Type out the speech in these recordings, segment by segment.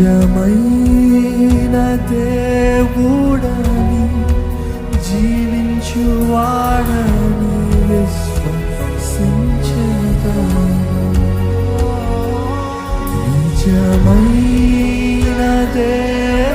నిజమైన దేవుడని జీవించువాడని విశ్వసించదను నిజమైన దేవుడని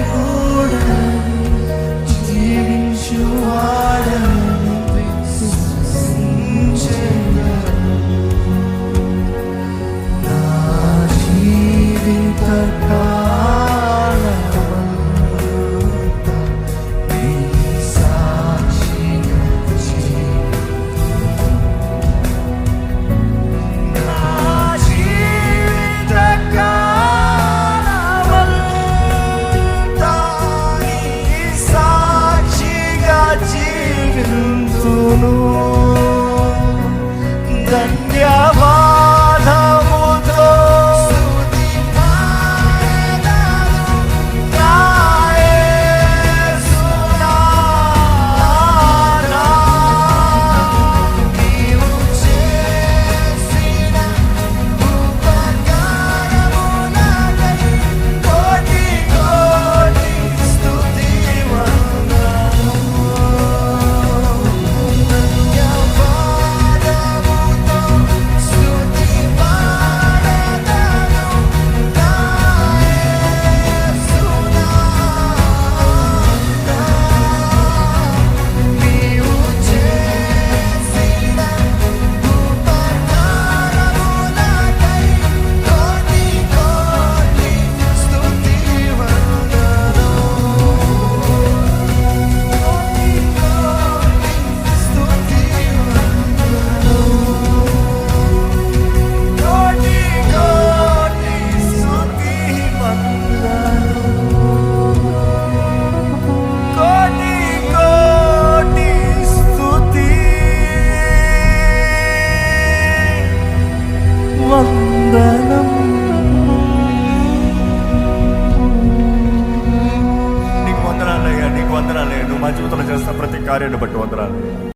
కార్యాన్ని బట్టి వందనాలు.